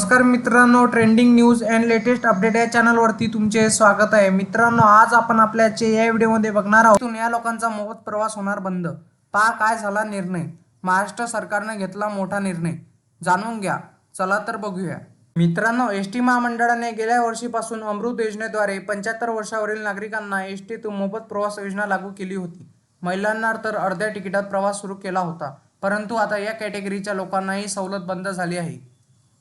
नमस्कार मित्रांनो trending news and latest update या चॅनलवरती तुमचे स्वागत आहे. मित्रांनो आज आपण आपल्याचे या व्हिडिओमध्ये बघणार आहोत. या लोकांचा मोफत प्रवास होणार बंद. पहा काय झाला निर्णय. महाराष्ट्र सरकारने घेतला मोठा निर्णय. जाणून घ्या. चला तर बघूया. मित्रांनो एस टी महामंडळाने गेल्या वर्षीपासून अमृत योजनेद्वारे पंच्याहत्तर वर्षावरील नागरिकांना एस टीतून मोफत प्रवास योजना लागू केली होती. महिलांना तर अर्ध्या तिकिटात प्रवास सुरू केला होता. परंतु आता या कॅटेगरीच्या लोकांनाही सवलत बंद झाली आहे.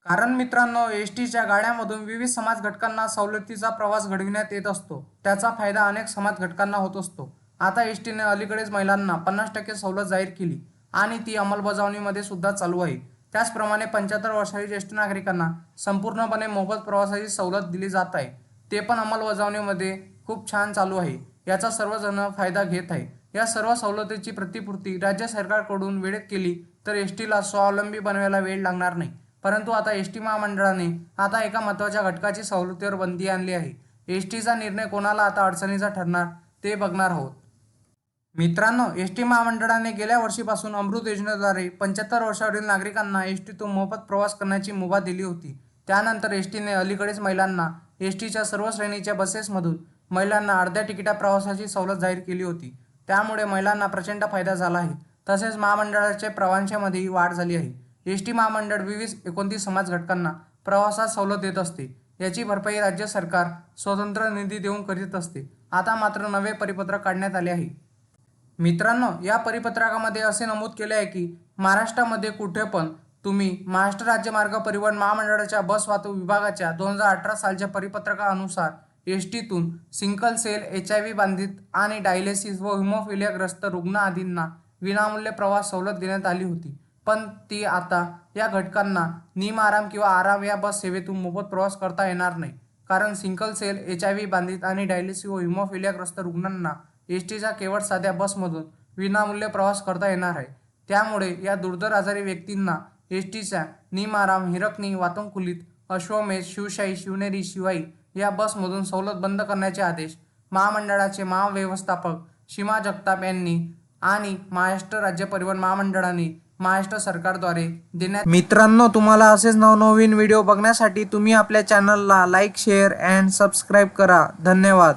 कारण मित्रांनो एस टीच्या गाड्यामधून विविध समाज घटकांना सवलतीचा प्रवास घडविण्यात येत असतो. त्याचा फायदा अनेक समाज घटकांना होत असतो. आता एस टीने अलीकडेच महिलांना पन्नास टक्के सवलत जाहीर केली आणि ती अंमलबजावणीमध्ये सुद्धा चालू आहे. त्याचप्रमाणे पंच्याहत्तर वर्षाच्या ज्येष्ठ नागरिकांना संपूर्णपणे मोफत प्रवासाची सवलत दिली जात आहे. ते पण अंमलबजावणीमध्ये खूप छान चालू आहे. याचा सर्वजण फायदा घेत आहे. या सर्व सवलतीची प्रतिपूर्ती राज्य सरकारकडून वेळेत केली तर एस टीला स्वावलंबी बनवायला वेळ लागणार नाही. परंतु आता एस टी महामंडळाने आता एका महत्त्वाच्या घटकाची सवलतीवर बंदी आणली आहे. एस टीचा निर्णय कोणाला आता अडचणीचा ठरणार ते बघणार आहोत. मित्रांनो एस टी महामंडळाने गेल्या वर्षीपासून अमृत योजनेद्वारे पंच्याहत्तर वर्षावरील नागरिकांना एस टीतून मोफत प्रवास करण्याची मुभा दिली होती. त्यानंतर एस टीने अलीकडेच महिलांना एस टीच्या सर्व श्रेणीच्या बसेसमधून महिलांना अर्ध्या तिकिटा प्रवासाची सवलत जाहीर केली होती. त्यामुळे महिलांना प्रचंड फायदा झाला आहे. तसेच महामंडळाच्या प्रवाशांमध्येही वाढ झाली आहे. एस टी महामंडळ विविध एकोणतीस समाज घटकांना प्रवासात सवलत देत असते. याची भरपाई राज्य सरकार स्वतंत्र निधी देऊन करीत असते. आता मात्र नवे परिपत्रक काढण्यात आले आहे. मित्रांनो या परिपत्रकामध्ये असे नमूद केले आहे की महाराष्ट्रामध्ये कुठे पण तुम्ही महाराष्ट्र राज्य मार्ग परिवहन महामंडळाच्या बस वाहतूक विभागाच्या दोन हजार अठरा सालच्या परिपत्रकानुसार S टीतून sickle cell H I V बाधित आणि डायलिसिस व हिमोफिलियाग्रस्त रुग्ण आदींना विनामूल्य प्रवास सवलत देण्यात आली होती. पण ती आता या घटकांना निम आराम किंवा आराम या बस सेवेतून मोफत प्रवास करता येणार नाही. कारण sickle cell H I V बाधित आणि डायलिसिस व हिमोफिलियाग्रस्त रुग्णांना एस टीच्या केवळ साध्या बसमधून विनामूल्य प्रवास करता येणार आहे. त्यामुळे या दुर्धर आजारी व्यक्तींना एस टीच्या निमाराम हिरकणी वातंकुलीत अश्वमेध शिवशाही शिवनेरी शिवाई या बसमधून सवलत बंद करण्याचे आदेश महामंडळाचे महाव्यवस्थापक सीमा जगताप यांनी आणि महाराष्ट्र राज्य परिवहन महामंडळाने महाराष्ट्र सरकारद्वारे देण्यात मित्रांनो तुम्हाला असेच नवनवीन व्हिडिओ बघण्यासाठी तुम्ही आपल्या चॅनलला लाईक शेअर अँड सबस्क्राईब करा. धन्यवाद.